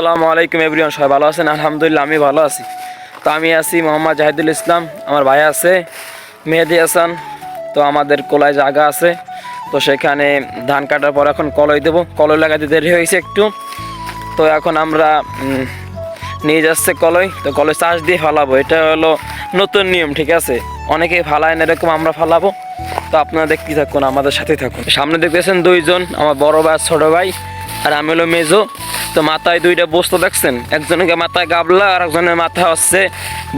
আসসালামু আলাইকুম এভরিওয়ান, সবাই ভালো আছেন? আলহামদুলিল্লাহ, আমি ভালো আছি। তো আমি আছি মোহাম্মদ জাহিদুল ইসলাম, আমার ভাই আছে মেহেদি হাসান, তো আমাদের কোলায় জায়গা আছে। তো সেখানে ধান কাটার পর এখন কলই দেবো। কলই লাগাতে দেরি হয়েছে একটু। তো এখন আমরা নিয়ে যাচ্ছে কলই। তো কলই চাষ দিয়ে ফালাবো। এটা হলো নতুন নিয়ম, ঠিক আছে? অনেকে ফালায় না, এরকম আমরা ফালাবো। তো আপনারা দেখতে থাকুন, আমাদের সাথেই থাকুন। সামনে দেখতেছেন দুইজন, আমার বড় ভাই ছোট ভাই, আর আমি হলো মেজো। তো মাথায় দুইটা বস্তা দেখছেন? একজনকে মাথায় গাবলা আর একজনের মাথা হচ্ছে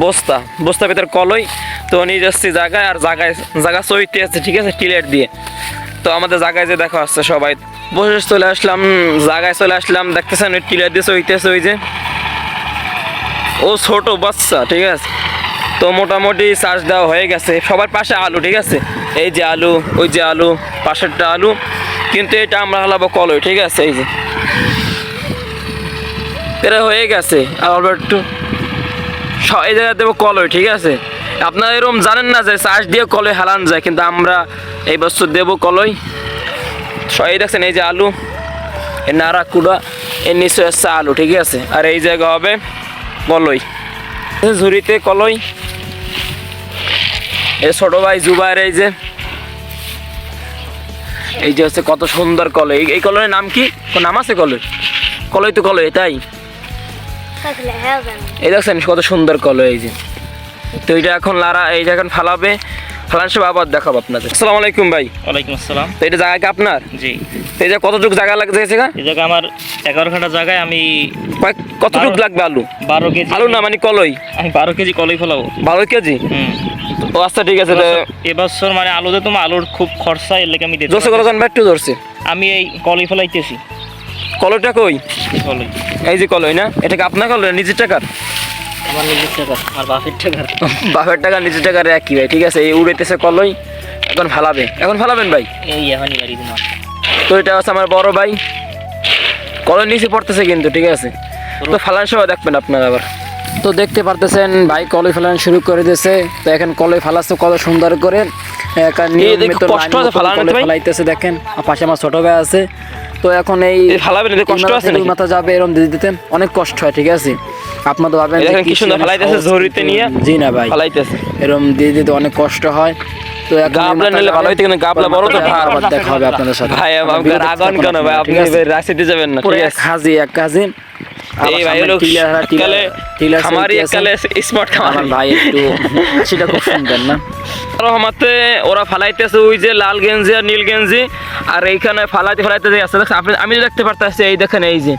বস্তা। বস্তার ভিতরে কলই। তো নিয়ে যাচ্ছি জায়গায়, আর জায়গায়, জায়গা চইতে আছে, ঠিক আছে, টিলেট দিয়ে। তো আমাদের জায়গায় যে দেখা হচ্ছে সবাই। বসে চলে আসলাম, জায়গায় চলে আসলাম, দেখতেছেন ওই টিলেট দিয়ে চইতেছে ওই যে। ও ছোট বাচ্চা, ঠিক আছে। তো মোটামুটি চার্জ দেওয়া হয়ে গেছে। সবার পাশে আলু, ঠিক আছে। এই যে আলু, ওই যে আলু, পাশেরটা আলু। কিন্তু এটা আমরা হালাবো কলই, ঠিক আছে, এই যে। এটা হয়ে গেছে। আর অল্প একটু এই জায়গায় দেবো কলই, ঠিক আছে? আপনারা এরকম জানেন না যে চার্জ দিয়ে কলই হালান যায়, কিন্তু আমরা এই বছর দেবো কলই। স- এই দেখছেন, এই যে আলু এ নাড়া কুড়া এর নিচে হচ্ছে আলু, ঠিক আছে? আর এই জায়গা হবে কলই। ঝুড়িতে কলই। এই ছোট ভাই জুবাইর এই যে এই যে হচ্ছে কত সুন্দর কলই। এই- কলয়ের নাম কি? নাম আছে কলই কলই তো কলই, তাই? এই দেখছেন কত সুন্দর কলই এই যে। তো এইটা এখন লারা এইটা এখন ফালাবে। ফালান সব আবার দেখাবো আপনাদের। আসসালামু আলাইকুম ভাই। ওয়ালাইকুম আসসালাম। তো এটা জায়গা কি আপনার? জি। এই যে কতটুকু জায়গা লাগছে গা এই জায়গায় আমার এগারো ঘণ্টা জায়গায় আমি কতটুকু লাগবে আলু? বারো কেজি। আলু না মানে কলই? আমি বারো কেজি কলই ফলাবো। বারো কেজি? হুম। ও আচ্ছা ঠিক আছে এবছর মানে আলুতে তোমার আলুর খুব খরচা এর লেগে আমি দিতে জোরসে ধরছে। আমি এই কলই ফলাইতেছি। কলইটা কই? এই যে কলই না? এটা কি আপনার কলই নিজের টাকার? আমার নিজের টাকা আমার বাপের টাকার। বাপের টাকা নিজের টাকার একই ভাই ঠিক আছে? এই উড়েতেছে কলই এখন ফালাবে। এখন ফালাবেন ভাই? এই এখনই বাড়ি তোমার তো এটা হচ্ছে আমার বড় ভাই। কলের নিচে পড়তেছে কিন্তু ঠিক আছে? তো ফালান সময় দেখবেন আপনারা আবার। তো দেখতে পারতেছেন ভাই কলই ফালান শুরু করে দিয়েছে। তো এখন কলই ফালাচ্ছে কত সুন্দর করে। কলই? ফালাইতেছে দেখেন। আর পাশে আমার ছোট ভাই আছে। তো এখন এই এই ফালাবেন এতে কষ্ট আছে নাকি? মাথা যাবে এরকম দিতে দিতে অনেক কষ্ট হয় ঠিক আছে? আপনার তো ভাবেন মানে কি সুন্দর ফালাইতেছে কিন্তু- নিয়ে। জি না ভাই। ফলাইতেছে। এরকম দিয়ে দিতে অনেক কষ্ট হয়। তো এই গাবলা নিলে ভালো হইতো কিন্তু গাবলা বড় তো ভার। দেখা হবে আপনাদের সাথে। ভাই আমাকে রাগন কেন ভাই? আপনি আছে? রাশিতে যাবেন না ঠিক এক আছে? কাজে এক কাজে আবার এই ভাই সামনে হলো টিলা, টিলা, কালে টিলা খামারি চলতেছে। স্মার্ট আমার ভাই একটু সেটা খুব সুন্দর না। রহমাতে ওরা ফালাইতেছে ওই যে লাল গেঞ্জি আর নীল গেঞ্জি, আর এইখানে ফালাইতে ফালাইতে যে আছে, দেখছেন? আপনি আমি দেখতে পারতেছি, এই দেখেন, এই যে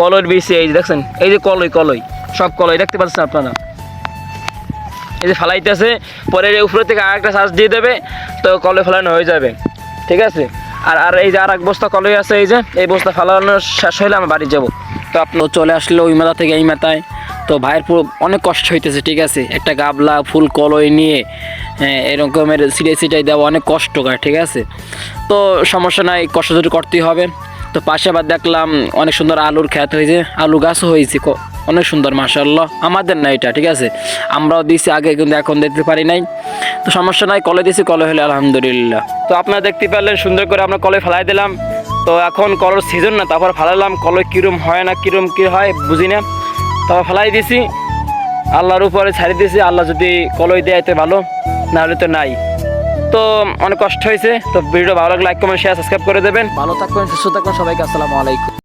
কলর বিছে এই যে দেখছেন? এই যে কলই কলই, সব কলই, দেখতে পাচ্ছেন আপনারা? এই যে ফালাইতেছে পরে উপরে থেকে আরেকটা শ্বাস দিয়ে দেবে, তো কলে ফেলানো হয়ে যাবে, ঠিক আছে? আর আর এই যে আর এক বস্তা কলই আছে, এই যে, এই বস্তা ফালানো শেষ হইলে আমি বাড়ি যাব। তো আপনি চলে আসলে ওই মাথা থেকে এই মাথায় তো ভাইয়ের পুরো অনেক কষ্ট হইতেছে ঠিক আছে? একটা গাবলা ফুল কলই নিয়ে হ্যাঁ, এরকমের সিটাই সিটাই দেওয়া অনেক কষ্টকর ঠিক আছে? তো সমস্যা নাই কষ্ট যদি করতেই হবে। তো পাশে আবার দেখলাম অনেক সুন্দর আলুর খ্যাত হয়েছে আলু গাছও হয়েছে অনেক সুন্দর মাসাল্লাহ আমাদের না এটা ঠিক আছে? আমরাও দিছি আগে কিন্তু এখন দিতে পারি নাই। তো সমস্যা নাই কলে দিছি কলে হলে আলহামদুলিল্লাহ। তো আপনারা দেখতে পারলেন সুন্দর করে আমরা কলে ফেলাই দিলাম। তো এখন কলর সিজন না তারপর ফেলালাম কলে কীরম হয় না কিরম কী হয় বুঝি না তারপর ফেলাই দিছি। আল্লাহর উপরে ছাড়ি দিছি। আল্লাহ যদি কলই দেয় তো ভালো, নাহলে তো নাই। তো অনেক কষ্ট হয়েছে। তো ভিডিও ভালো লাগলে লাইক কমেন্ট শেয়ার সাবস্ক্রাইব করে দেবেন। ভালো থাকবেন, সুস্থ থাকবেন, সবাইকে আসসালামু আলাইকুম।